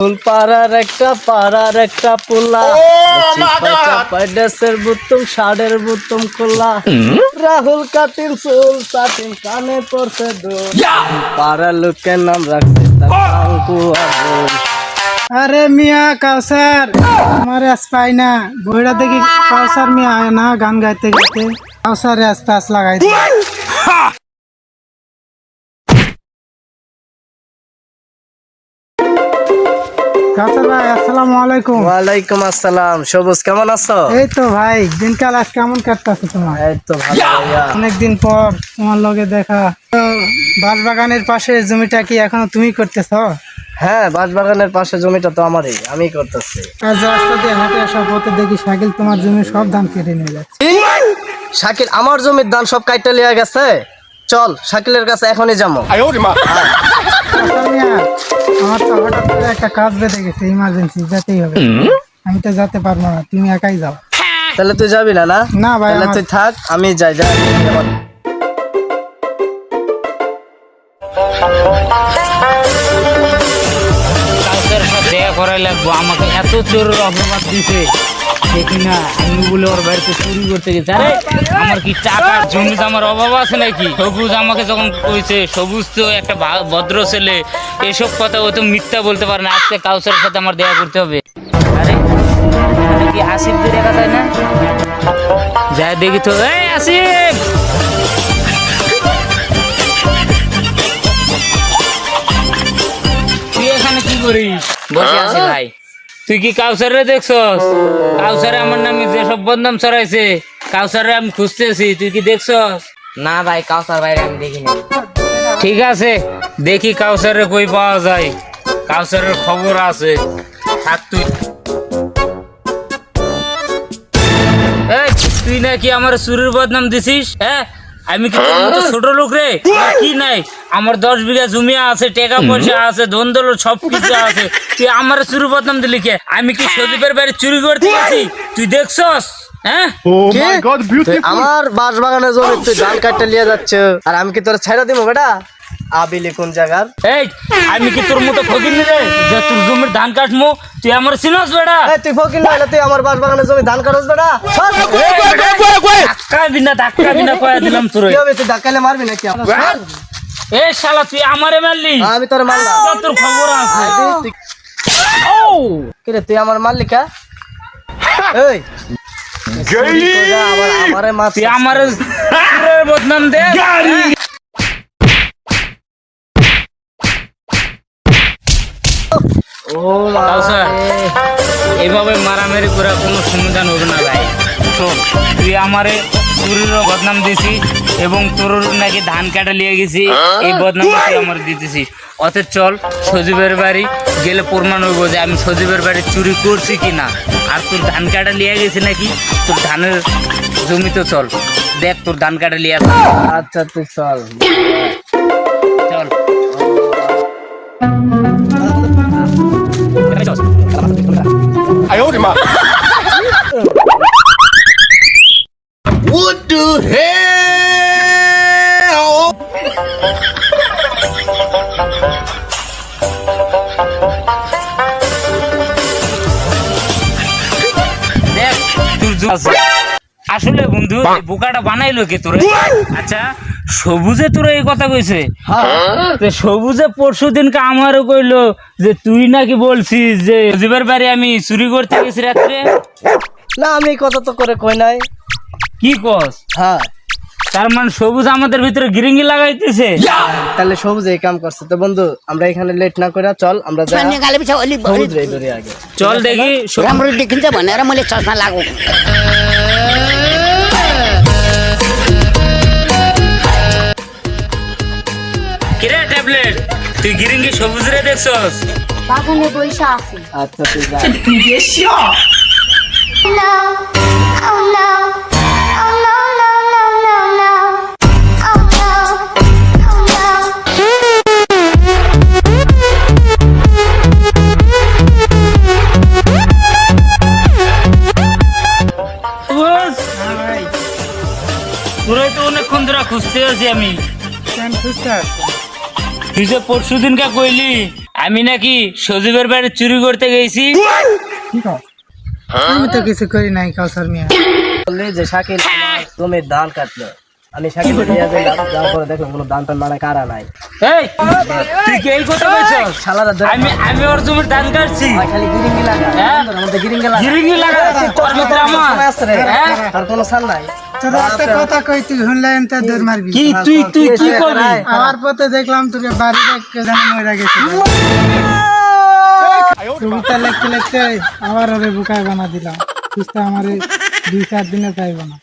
ফুল পাড়ার একটা পাড়ার একটা পোলা। পাইডাসের বুতুম ষাড়ের বুতুম খোলা। রাহুল কাটিন চুল সাটিন কানে পড়ছে দোল। পাড়ার লোকের নাম রাখছে আরে মিয়া কাউসার আমার আজ পাই না। বইটা দেখি কাউসার মিয়া আয় না গান গাইতে গাইতে। কাউসারে পাস লাগাই দিই। ভাই আসসালামু আলাইকুম। ওয়ালাইকুম আসসালাম। সবুজ কেমন আছো? এই তো ভাই দিনকাল আজ কেমন কাটতেছে তোমার? এই তো ভালো ভাইয়া। অনেকদিন পর তোমার লগে দেখা। তো বাগানের পাশে জমিটা কি এখনও তুমি করতেছ? হ্যাঁ বাঁশবাগানের পাশে জমিটা তো আমারই আমি করতেছি। আজ রাস্তা দিয়ে হাঁটে আসা পথে দেখি সাইকেল তোমার জমি সব ধান কেটে নিয়ে যাচ্ছে। শাকিল আমার জমির ধান সব কাইটা লিয়া গেছে? চল শাকিলের কাছে এখনই যাব। আমার তো হঠাৎ করে একটা কাজ বেঁধে গেছে ইমার্জেন্সি যেতেই হবে। আমি তো যেতে পারব না তুমি একাই যাও। তাহলে তুই যাবি না না? না ভাই তাহলে তুই থাক আমি যাই যাই। দেখা করাই লাগবো আমাকে এত চোরের অপবাদ দিছে। দেখি না আমি বলে ওর বাড়িতে চুরি করতে গেছে। আরে আমার কি টাকার জমি আমার অভাব আছে নাকি? সবুজ আমাকে যখন কইছে সবুজ তো একটা ভদ্র ছেলে এসব কথা ও তো মিথ্যা বলতে পারে না। আজকে কাউসারের সাথে আমার দেখা করতে হবে। আরে কি আসিফ দেখা যায় না? যাই দেখি তো। এই আসিফ! তুই এখানে কি করিস? বসে আছি ভাই। তুই কি কাউসারে দেখছস? কাউসারে আমার নামে যে সব বদনাম ছড়াইছে কাউসারে আমি খুঁজতেছি তুই কি দেখছস? না ভাই কাউসার বাইরে আমি দেখিনি। ঠিক আছে দেখি কাউসারে কই পাওয়া যায়। কাউসারের খবর আছে। থাক তুই। এই, তুই নাকি আমার চুরির বদনাম দিছিস হ্যাঁ? আমি কি তোর মতো ছোট লোক রে? কি নাই? আমার দশ বিঘা জমি আছে টাকা পয়সা আছে ধন দৌলত সব কিছু আছে। তুই আমার চুরি বদনাম দিলি কে? আমি কি সদীপের বাড়ি চুরি করতে গেছি তুই দেখছস? হ্যাঁ? আমার বাস বাগানে জমি তুই ধান কাটতে লিয়ে যাচ্ছে আর আমি কি তোর ছাইরা দিবো বেটা? আবিলি কোন জায়গার? এই আমি কি তোর মতো ফকির রে? যে তোর জমির ধান কাটমু তুই আমার চিনস বেড়া এই তুই ফকির না তুই আমার বাঁশ বাগানের জমি ধান কাটস বেটা। সর। ধাক্কা বিনা ধাক্কা বিনা কয়া দিলাম তোর কি হবে তুই ধাক্কালে মারবি নাকি এ শালা তুই আমারে মারলি? আমি তোর মারলাম। তোর খবর আছে। তুই- কিরে তুই আমার মালিকা এই। চুরি কইরা আবার আমারে মাছ তুই আমারে বদনাম দে। ও এইভাবে মারামারি করে কোনো সমাধান হবে না ভাই। শোন তুই আমারে চুরির বদনাম দিছি এবং তোর নাকি ধান কাটা নিয়ে গেছি এই বদনাম তুই আমার দিতেছিস। অতএব চল সজীবের বাড়ি গেলে প্রমাণ হইব যে আমি সজীবের বাড়ি চুরি করছি কি না। আর তোর ধান কাটা লিয়ে গেছি নাকি? তোর ধানের জমিতে চল। দেখ তোর ধান কাটা আসা। আচ্ছা তুই চল। চল। দেখ তোর জমি আছে। আসলে বন্ধু বোকাটা বানাইলো কে তোরে? আচ্ছা সবুজে তোরা এই কথা কইছে? সবুজে পরশু দিনকে আমারও কইলো যে তুই নাকি বলছিস যে সজীবের বাড়ি আমি চুরি করতে গেছি রাত্রে? না আমি কথা তো করে কই নাই। কি কস? হ্যাঁ। তার মানে সবুজ আমাদের ভিতরে গিরিঙ্গি লাগাইতেছে? তাহলে সবুজ এই কাম করছে। তো বন্ধু আমরা এখানে লেট না করে চল আমরা যাই Soalnya kali bisa oli সবুজ রে ধরে ট্যাবলেট তুই গিরিঙ্গি সবুজ রে দেখছস? বাগুনে বৈশা আছে। আচ্ছা তুই যা. Oh no. সবুজ তোরাই তো অনেকক্ষণ ধরে খুঁজতে আছি আমি। সুস্থ আছে তুই যে পরশু দিনকে কইলি আমি নাকি সজীবের বাড়ি চুরি করতে গেছি? আমি তো কিছু করি নাই কাউসার মিয়া। বললি যে শাকিল আমার জমির ধান কাটলো। আমি শাকিল নিয়ে গেলাম যাওয়ার পরে দেখলাম কোনো ধান টান মানে কারা নাই। এই! তুই কি এই কথা বলছিস শালারা ধরে আমি আমি ওর জমির ধান কাটছি। ভাই খালি গিরিঙ্গি লাগা। হ্যাঁ? আমাদের গিরিঙ্গি লাগা। গিরিঙ্গি লাগা তোর ভিতরে আমার আছে রে। হ্যাঁ? আর কোনো সাল নাই। তোর একটা কথা কই তুই শুনলেন তো দৌড় মারবি। কি তুই তুই কি করবি? আমার পথে দেখলাম তোকে বাড়িতে কে জানি মরে গেছে। কবিতা লিখতে লিখতে আবার ওরে বুকায় বানা দিলাম আমার দুই চার দিনে চাইব না।